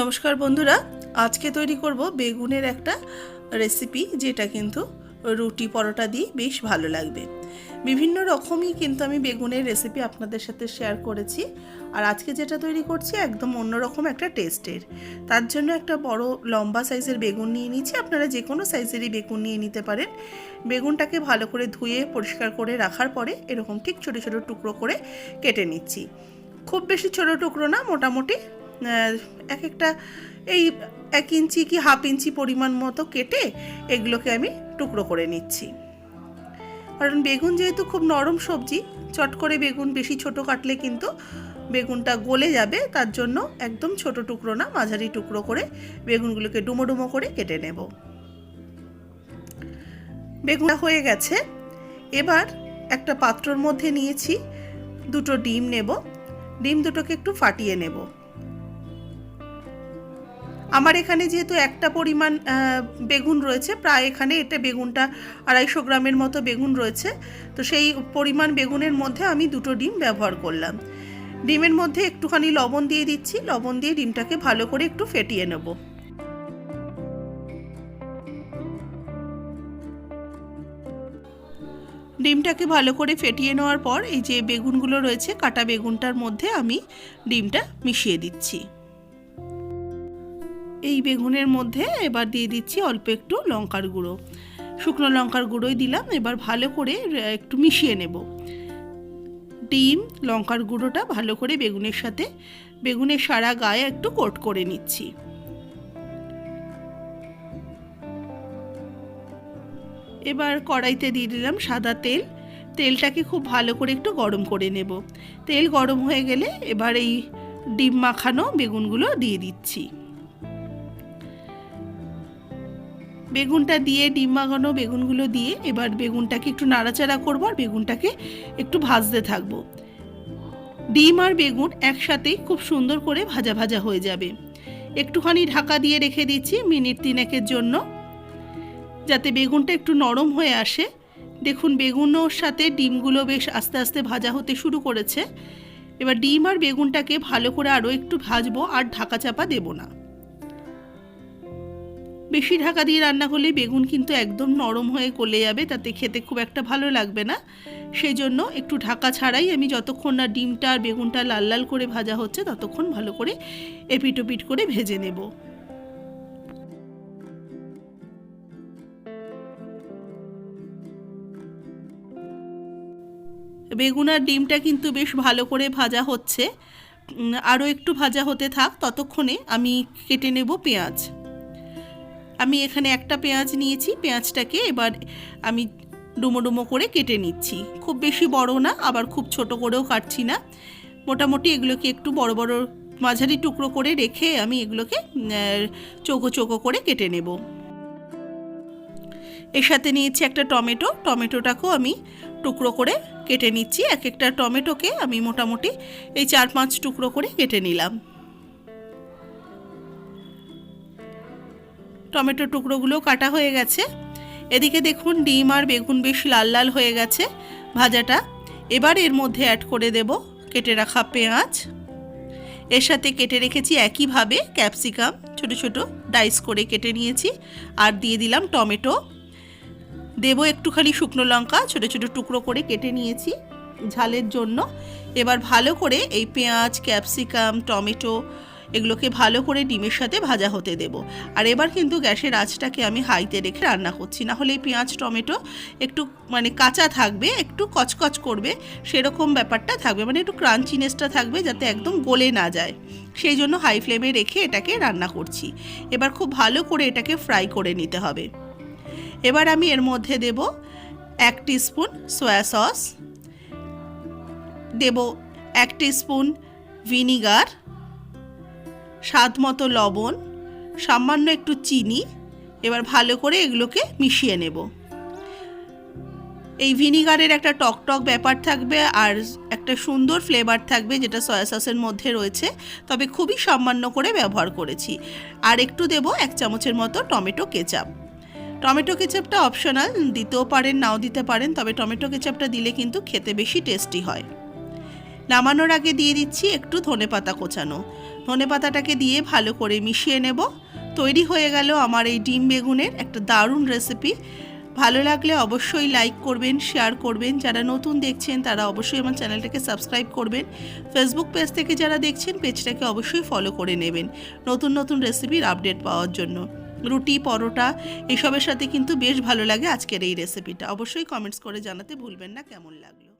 নমস্কার বন্ধুরা, আজকে তৈরি করব বেগুনের একটা রেসিপি যেটা কিন্তু রুটি পরোটা দিয়ে বেশ ভালো লাগবে। বিভিন্ন রকমই কিন্তু আমি বেগুনের রেসিপি আপনাদের সাথে শেয়ার করেছি আর আজকে যেটা তৈরি করছি একদম অন্যরকম একটা টেস্টের তার জন্য একটা বড় লম্বা সাইজের বেগুন নিয়ে নিচ্ছি আপনারা যে কোনো সাইজেরই বেগুন নিয়ে নিতে পারেন। বেগুনটাকে ভালো করে ধুয়ে পরিষ্কার করে রাখার পরে এরকম ঠিক ছোটো ছোটো টুকরো করে কেটে নিচ্ছি। খুব বেশি ছোটো টুকরো না, মোটামুটি এক একটা এই এক ইঞ্চি কি হাফ ইঞ্চি পরিমাণ মতো কেটে এগুলোকে আমি টুকরো করে নিচ্ছি। কারণ বেগুন যেহেতু খুব নরম সবজি, চট করে বেগুন বেশি ছোট কাটলে কিন্তু বেগুনটা গলে যাবে, তার জন্য একদম ছোট টুকরো না, মাঝারি টুকরো করে বেগুনগুলোকে ডুমো ডুমো করে কেটে নেব। বেগুনটা হয়ে গেছে। এবার একটা পাত্রর মধ্যে নিয়েছি দুটো ডিম নেব। ডিম দুটোকে একটু ফাটিয়ে নেব। আমার এখানে যেহেতু একটা পরিমাণ বেগুন রয়েছে, প্রায় এখানে এটা বেগুনটা আড়াইশো গ্রামের মতো বেগুন রয়েছে। তো সেই পরিমাণ বেগুনের মধ্যে আমি দুটো ডিম ব্যবহার করলাম। ডিমের মধ্যে একটুখানি লবণ দিয়ে দিচ্ছি, লবণ দিয়ে ডিমটাকে ভালো করে একটু ফেটিয়ে নেব। ডিমটাকে ভালো করে ফেটিয়ে নেওয়ার পর এই যে বেগুনগুলো রয়েছে, কাটা বেগুনটার মধ্যে আমি ডিমটা মিশিয়ে দিচ্ছি। এই বেগুনের মধ্যে এবার দিয়ে দিচ্ছি অল্প একটু লঙ্কার গুঁড়ো। শুকনো লঙ্কার গুঁড়োই দিলাম, এবার ভালো করে একটু মিশিয়ে নেব। ডিম, লঙ্কার গুঁড়োটা ভালো করে বেগুনের সাথে, বেগুনের সারা গায়ে একটু কোট করে নিচ্ছি। এবার কড়াইতে দিয়ে দিলাম সাদা তেল। তেলটাকে খুব ভালো করে একটু গরম করে নেব। তেল গরম হয়ে গেলে এবার এই ডিম মাখানো বেগুনগুলো দিয়ে দিচ্ছি। বেগুনটা দিয়ে, ডিম মাখানো বেগুনগুলো দিয়ে এবার বেগুনটাকে একটু নাড়াচাড়া করব আর বেগুনটাকে একটু ভাজতে থাকব। ডিম আর বেগুন একসাথেই খুব সুন্দর করে ভাজা ভাজা হয়ে যাবে। একটুখানি ঢাকা দিয়ে রেখে দিচ্ছি মিনিট তিনেকের জন্য, যাতে বেগুনটা একটু নরম হয়ে আসে। দেখুন, বেগুনোর সাথে ডিমগুলো বেশ আস্তে আস্তে ভাজা হতে শুরু করেছে। এবার ডিম আর বেগুনটাকে ভালো করে আরও একটু ভাজবো আর ঢাকা চাপা দেবো না। বেশি ঢাকা দিয়ে রান্না করলে বেগুন কিন্তু একদম নরম হয়ে গলে যাবে, তাতে খেতে খুব একটা ভালো লাগবে না। সেই জন্য একটু ঢাকা ছাড়াই আমি যতক্ষণ না ডিমটা আর বেগুনটা লাল লাল করে ভাজা হচ্ছে, ততক্ষণ ভালো করে এপিট ওপিট করে ভেজে নেব। বেগুন আর ডিমটা কিন্তু বেশ ভালো করে ভাজা হচ্ছে। আরও একটু ভাজা হতে থাক, ততক্ষণে আমি কেটে নেব পেঁয়াজ। আমি এখানে একটা পেঁয়াজ নিয়েছি, পেঁয়াজটাকে এবার আমি ডুমো ডুমো করে কেটে নিচ্ছি। খুব বেশি বড় না, আবার খুব ছোট করেও কাটছি না। মোটামুটি এগুলোকে একটু বড় বড় মাঝারি টুকরো করে রেখে আমি এগুলোকে চৌকো চৌকো করে কেটে নেব। এর সাথে নিয়েছি একটা টমেটো। টমেটোটাকেও আমি টুকরো করে কেটে নিচ্ছি। এক একটা টমেটোকে আমি মোটামুটি এই চার পাঁচ টুকরো করে কেটে নিলাম। টমেটো টুকরোগুলো কাটা হয়ে গেছে। এদিকে দেখুন ডিম আর বেগুন বেশ লাল লাল হয়ে গেছে ভাজাটা। এবার এর মধ্যে অ্যাড করে দেব কেটে রাখা পেঁয়াজ। এর সাথে কেটে রেখেছি একইভাবে ক্যাপসিকাম ছোট ছোট ডাইস করে কেটে নিয়েছি আর দিয়ে দিলাম টমেটো। দেবো একটুখানি শুকনো লঙ্কা, ছোট ছোট টুকরো করে কেটে নিয়েছি ঝালের জন্য। এবার ভালো করে এই পেঁয়াজ ক্যাপসিকাম টমেটো এগুলোকে ভালো করে ডিমের সাথে ভাজা হতে দেব। আর এবার কিন্তু গ্যাসের আঁচটাকে আমি হাইতে রেখে রান্না করছি। না হলে এই পেঁয়াজ, টমেটো একটু মানে কাঁচা থাকবে, একটু কচকচ করবে, সেরকম ব্যাপারটা থাকবে। মানে একটু ক্রাঞ্চিনেসটা থাকবে যাতে একদম গলে না যায়। সেই জন্য হাই ফ্লেমে রেখে এটাকে রান্না করছি। এবার খুব ভালো করে এটাকে ফ্রাই করে নিতে হবে। এবার আমি এর মধ্যে দেব এক স্পুন সয়া সস, দেব এক স্পুন ভিনিগার স্বাদ মতো লবণ, সামান্য একটু চিনি, এবার ভালো করে এগুলোকে মিশিয়ে নেব। এই ভিনিগারের একটা টক টক ব্যাপার থাকবে আর একটা সুন্দর ফ্লেভার থাকবে যেটা সয়া সসের মধ্যে রয়েছে, তবে খুবই সামান্য করে ব্যবহার করেছি। আর একটু দেব এক চামচের মতো টমেটো কেচাপ। টমেটো কেচাপটা অপশনাল, দিতেও পারেন, নাও দিতে পারেন, তবে টমেটো কেচাপটা দিলে কিন্তু খেতে বেশি টেস্টি হয়। নামানোর আগে দিয়ে দিচ্ছি একটু ধনেপাতা কোচানো। ধনেপাতাটাকে দিয়ে ভালো করে মিশিয়ে নেব। তৈরি হয়ে গেল আমার এই ডিম বেগুনের একটা দারুণ রেসিপি ভালো লাগলে অবশ্যই লাইক করবেন শেয়ার করবেন। যারা নতুন দেখছেন, তারা অবশ্যই আমার চ্যানেলটাকে সাবস্ক্রাইব করবেন। ফেসবুক পেজ থেকে যারা দেখছেন পেজটাকে অবশ্যই ফলো করে নেবেন নতুন নতুন রেসিপির আপডেট পাওয়ার জন্য। রুটি, পরোটা, এসবের সাথে কিন্তু বেশ ভালো লাগে আজকের এই রেসিপিটা অবশ্যই কমেন্টস করে জানাতে ভুলবেন না, কেমন লাগল?